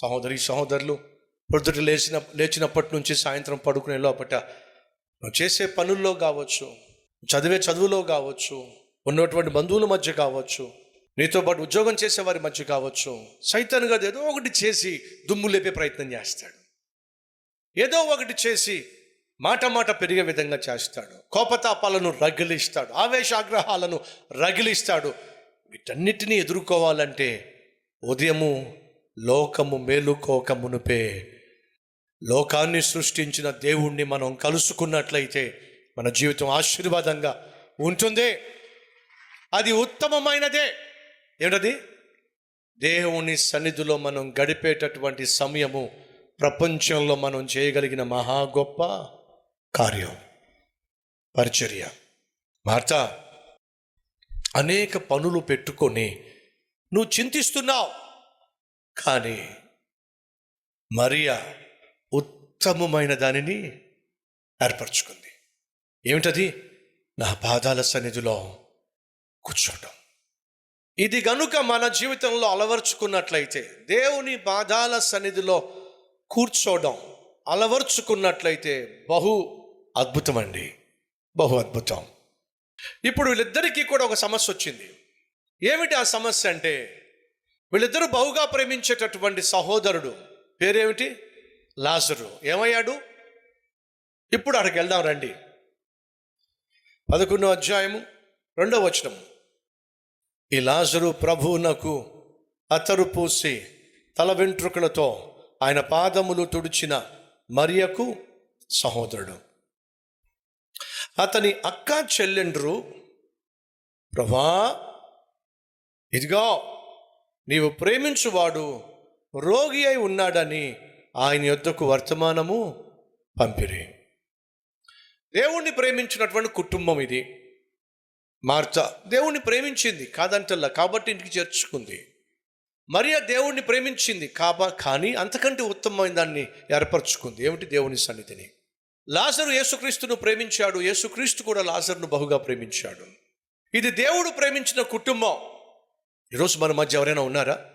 సహోదరి సహోదరులు పొద్దుట లేచిన లేచినప్పటి నుంచి సాయంత్రం పడుకునే లోపట నువ్వు చేసే పనుల్లో కావచ్చు చదివే చదువులో కావచ్చు ఉన్నటువంటి బంధువుల మధ్య కావచ్చు నీతో పాటు ఉద్యోగం చేసే వారి మధ్య కావచ్చు సైతాన్ కాదు ఏదో ఒకటి చేసి దుమ్ము లేపే ప్రయత్నం చేస్తాడు. ఏదో ఒకటి చేసి మాట మాట పెరిగే విధంగా చేస్తాడు. కోపతాపాలను రగిలిస్తాడు. ఆవేశాగ్రహాలను రగిలిస్తాడు. వీటన్నిటినీ ఎదుర్కోవాలంటే ఉదయము లోకము మేలుకోక మునుపే లోకాన్ని సృష్టించిన దేవుణ్ణి మనం కలుసుకున్నట్లయితే మన జీవితం ఆశీర్వాదంగా ఉంటుంది. అది ఉత్తమమైనదే. ఏమిటది? దేవుని సన్నిధిలో మనం గడిపేటటువంటి సమయము ప్రపంచంలో మనం చేయగలిగిన మహా గొప్ప కార్యం. పరిచర్య. భర్త అనేక పనులు పెట్టుకొని నువ్వు చింతిస్తున్నావు. కానీ మరియా ఉత్తమమైన దానిని ఏర్పరచుకుంది. ఏమిటది? నా పాదాల సన్నిధిలో కూర్చోటం ఇది గనుక మన జీవితంలో అలవర్చుకున్నట్లయితే దేవుని పాదాల సన్నిధిలో కూర్చోవడం అలవర్చుకున్నట్లయితే బహు అద్భుతమండి. బహు అద్భుతం. ఇప్పుడు వీళ్ళిద్దరికీ కూడా ఒక సమస్య వచ్చింది. ఏమిటి ఆ సమస్య అంటే వీళ్ళిద్దరూ బహుగా ప్రేమించేటటువంటి సహోదరుడు. పేరేమిటి? లాజరు. ఏమయ్యాడు? ఇప్పుడు అక్కడికి వెళ్దాం రండి. పదకొండో అధ్యాయము రెండవ వచనం. ఈ లాజరు ప్రభువునకు అతరు పూసి తల వెంట్రుకలతో ఆయన పాదములు తుడిచిన మరియకు సహోదరుడు. అతని అక్క చెల్లెండ్రు ప్రభా ఇదిగో నీవు ప్రేమించువాడు రోగి అయి ఉన్నాడని ఆయన యొద్దకు వర్తమానము పంపిరి. దేవుణ్ణి ప్రేమించినటువంటి కుటుంబం ఇది. మార్త దేవుణ్ణి ప్రేమించింది కాదంటల్లా కాబట్టి ఇంటికి చేర్చుకుంది. మరియ దేవుణ్ణి ప్రేమించింది కాబా కానీ అంతకంటే ఉత్తమమైన దాన్ని ఏర్పరచుకుంది. ఏమిటి దేవుని సన్నిధిని? లాజరు యేసుక్రీస్తును ప్రేమించాడు యేసుక్రీస్తు కూడా లాజర్ను బహుగా ప్రేమించాడు. ఇది దేవుడు ప్రేమించిన కుటుంబం. ఈరోజు మన మధ్య ఎవరైనా ఉన్నారా?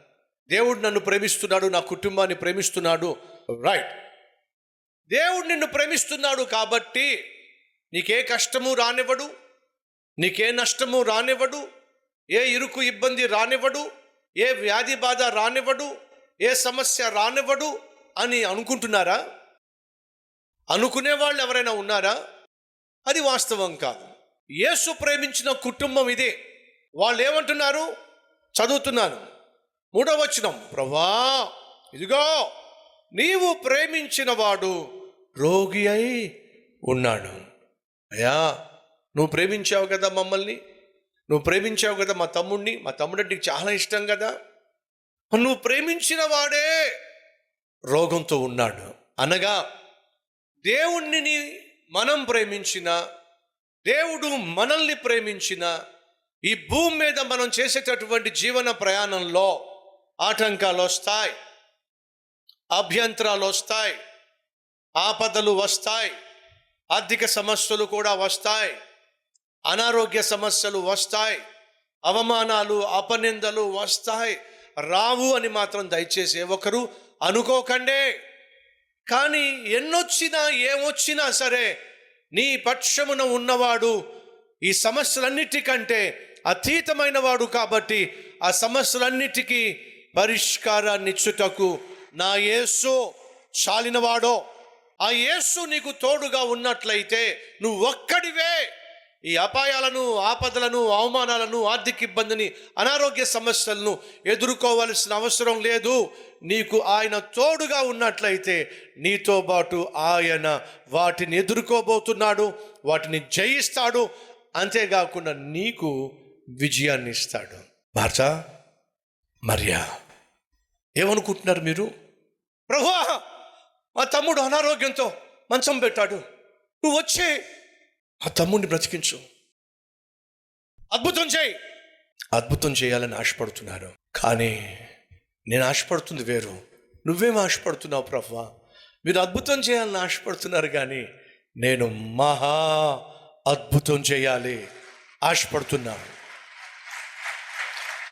దేవుడు నన్ను ప్రేమిస్తున్నాడు నా కుటుంబాన్ని ప్రేమిస్తున్నాడు. రైట్ దేవుడు నిన్ను ప్రేమిస్తున్నాడు కాబట్టి నీకే కష్టము రానివ్వడు నీకే నష్టము రానివ్వడు ఏ ఇరుకు ఇబ్బంది రానివ్వడు ఏ వ్యాధి బాధ రానివ్వడు ఏ సమస్య రానివ్వడు అని అనుకుంటున్నారా? అనుకునే వాళ్ళు ఎవరైనా ఉన్నారా? అది వాస్తవం కాదు. యేసు ప్రేమించిన కుటుంబం ఇదే. వాళ్ళు ఏమంటున్నారు చదువుతున్నాను. మూడవ వచనం. ప్రభా ఇదిగో నీవు ప్రేమించిన వాడు రోగి అయి ఉన్నాడు. అయ్యా నువ్వు ప్రేమించావు కదా మమ్మల్ని? నువ్వు ప్రేమించావు కదా మా తమ్ముడిని మా తమ్ముడు నీకు చాలా ఇష్టం కదా? నువ్వు ప్రేమించిన వాడే రోగంతో ఉన్నాడు. అనగా దేవుణ్ణి మనం ప్రేమించిన దేవుడు మనల్ని ప్రేమించిన ఈ భూమి మీద మనం చేసేటటువంటి జీవన ప్రయాణంలో ఆటంకాలు వస్తాయి అభ్యంతరాలు వస్తాయి ఆపదలు వస్తాయి ఆర్థిక సమస్యలు కూడా వస్తాయి అనారోగ్య సమస్యలు వస్తాయి అవమానాలు అపనిందలు వస్తాయి. రావు అని మాత్రం దయచేసి ఒకరు అనుకోకండే. కానీ ఎన్నొచ్చినా ఏమొచ్చినా సరే నీ పక్షమున ఉన్నవాడు ఈ సమస్యలన్నిటికంటే అతీతమైన వాడు కాబట్టి ఆ సమస్యలన్నిటికీ పరిష్కారాన్ని ఇచ్చుటకు నా యేసు చాలినవాడో. ఆ యేసు నీకు తోడుగా ఉన్నట్లయితే నువ్వు ఒక్కడివే ఈ అపాయాలను ఆపదలను అవమానాలను ఆర్థిక ఇబ్బందిని అనారోగ్య సమస్యలను ఎదుర్కోవలసిన అవసరం లేదు. నీకు ఆయన తోడుగా ఉన్నట్లయితే నీతో పాటు ఆయన వాటిని ఎదుర్కోబోతున్నాడు వాటిని జయిస్తాడు. అంతేకాకుండా నీకు విజయాన్ని ఇస్తాడు. భారత మరియా ఏమనుకుంటున్నారు మీరు? ప్రభా మా తమ్ముడు అనారోగ్యంతో మంచం పెట్టాడు. నువ్వు వచ్చి ఆ తమ్ముడిని బ్రతికించు. అద్భుతం చేయి. అద్భుతం చేయాలని ఆశపడుతున్నారు. కానీ నేను ఆశపడుతుంది వేరు. నువ్వేం ఆశపడుతున్నావు ప్రభా మీరు అద్భుతం చేయాలని ఆశపడుతున్నారు కానీ నేను మహా అద్భుతం చేయాలి ఆశపడుతున్నాను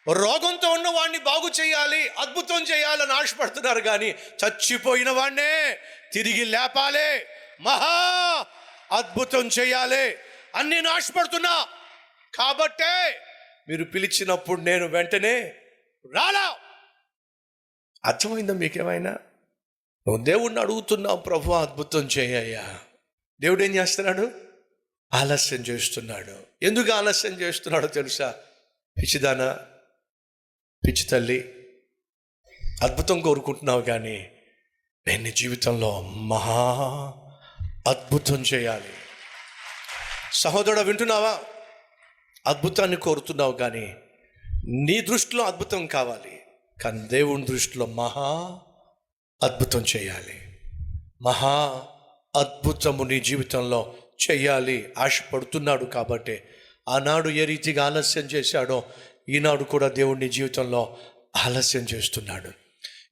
రోగంతో ఉన్న వాడిని బాగు చేయాలి అద్భుతం చేయాలని ఆశపడుతున్నారు కానీ చచ్చిపోయిన వాడినే తిరిగి లేపాలి. మహా అద్భుతం చేయాలి. అని నేను ఆశపడుతున్నా. కాబట్టే మీరు పిలిచినప్పుడు నేను వెంటనే రాలా. అర్థమైందా మీకేమైనా? నువ్వు దేవుణ్ణి అడుగుతున్నావు ప్రభు అద్భుతం చేయ్యా దేవుడు ఏం చేస్తున్నాడు? ఆలస్యం చేస్తున్నాడు. ఎందుకు ఆలస్యం చేస్తున్నాడో తెలుసా? పిచ్చిదానా పిచ్చి తల్లి అద్భుతం కోరుకుంటున్నావు కానీ నేను నీ జీవితంలో మహా అద్భుతం చేయాలి. సహోదరుడు వింటున్నావా? అద్భుతాన్ని కోరుతున్నావు కానీ నీ దృష్టిలో అద్భుతం కావాలి. కానీ దేవుని దృష్టిలో మహా అద్భుతం చేయాలి. మహా అద్భుతము నీ జీవితంలో చెయ్యాలి ఆశపడుతున్నాడు కాబట్టి ఆనాడు ఏ రీతిగా ఆలస్యం చేశాడో ఈనాడు కూడా దేవుడిని జీవితంలో ఆలస్యం చేస్తున్నాడు.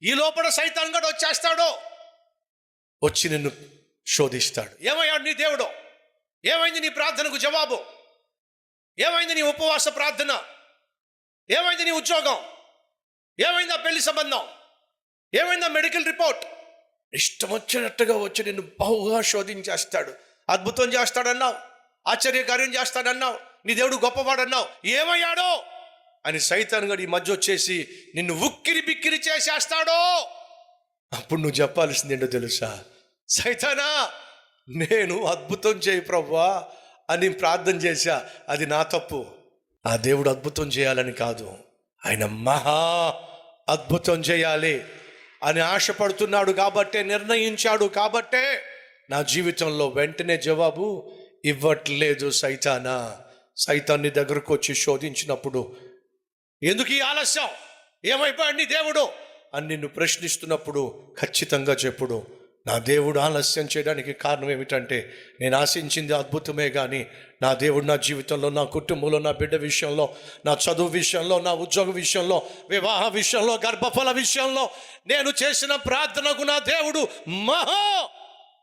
ఈ లోపల సైతాన్ కూడా వచ్చేస్తాడో. వచ్చి నిన్ను శోధిస్తాడు. ఏమయ్యాడు నీ దేవుడు? ఏమైంది నీ ప్రార్థనకు జవాబు? ఏమైంది నీ ఉపవాస ప్రార్థన? ఏమైంది నీ ఉద్యోగం? ఏమైందా పెళ్ళి సంబంధం? ఏమైందా మెడికల్ రిపోర్ట్? ఇష్టం వచ్చినట్టుగా వచ్చి నిన్ను బహుగా శోధించేస్తాడు. అద్భుతం చేస్తాడన్నావు. ఆశ్చర్యకార్యం చేస్తాడన్నావు. నీ దేవుడు గొప్పవాడన్నావు. ఏమయ్యాడో? అని సైతాన్ గడి ఈ మధ్య వచ్చేసి నిన్ను ఉక్కిరి బిక్కిరి చేసేస్తాడో. అప్పుడు నువ్వు చెప్పాల్సింది ఏంటో తెలుసా? సైతానా నేను అద్భుతం చేయి ప్రవ్వా అని ప్రార్థన చేశా. అది నా తప్పు. ఆ దేవుడు అద్భుతం చేయాలని కాదు. ఆయన మహా అద్భుతం చేయాలి అని ఆశపడుతున్నాడు కాబట్టే నిర్ణయించాడు కాబట్టే నా జీవితంలో వెంటనే జవాబు ఇవ్వట్లేదు సైతానా. సైతాన్ని దగ్గరకు వచ్చి శోధించినప్పుడు ఎందుకు ఈ ఆలస్యం? ఏమైపోయాడు నీ దేవుడు? అని నిన్ను ప్రశ్నిస్తున్నప్పుడు ఖచ్చితంగా చెప్పుడు. నా దేవుడు ఆలస్యం చేయడానికి కారణం ఏమిటంటే నేను ఆశించింది అద్భుతమే కానీ నా దేవుడు నా జీవితంలో నా కుటుంబంలో నా బిడ్డ విషయంలో నా చదువు విషయంలో నా ఉద్యోగ విషయంలో వివాహ విషయంలో గర్భఫల విషయంలో నేను చేసిన ప్రార్థనకు నా దేవుడు మహా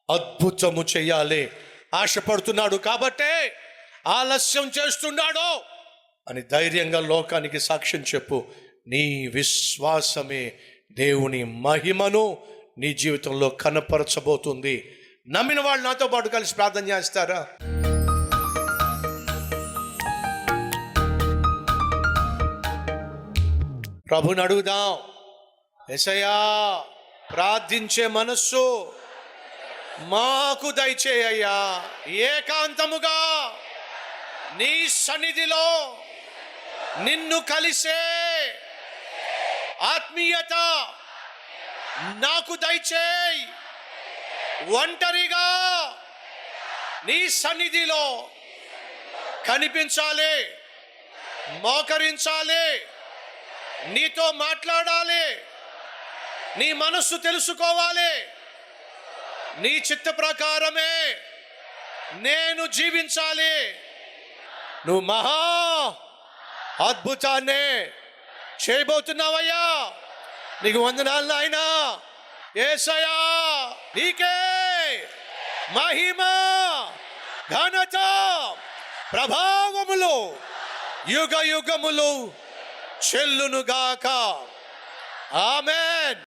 అద్భుతము చెయ్యాలి ఆశపడుతున్నాడు కాబట్టే ఆలస్యం చేస్తున్నాడు. అని ధైర్యంగా లోకానికి సాక్ష్యం చెప్పు. నీ విశ్వాసమే దేవుని మహిమను నీ జీవితంలో కనపరచబోతుంది. నమ్మిన వాళ్ళు నాతో పాటు కలిసి ప్రార్థన చేస్తారా? ప్రభుని అడుగుదాం. ఎసయా ప్రార్థించే మనస్సు మాకు దయచేయ్యా ఏకాంతముగా నీ సన్నిధిలో నిన్ను కలిసే ఆత్మీయత నాకు దయచేయి. ఒంటరిగా నీ సన్నిధిలో కనిపించాలి మోకరించాలి నీతో మాట్లాడాలి నీ మనస్సు తెలుసుకోవాలి. నీ చిత్త ప్రకారమే నేను జీవించాలి. నువ్వు మహా అద్భుతాన్ని చేయబోతున్నావయ్యా. నీకు వందనాలు నాయనా. ఏసయా నీకే మహిమ ఘనత ప్రభావములు యుగ యుగములు చెల్లునుగాక. ఆమెన్.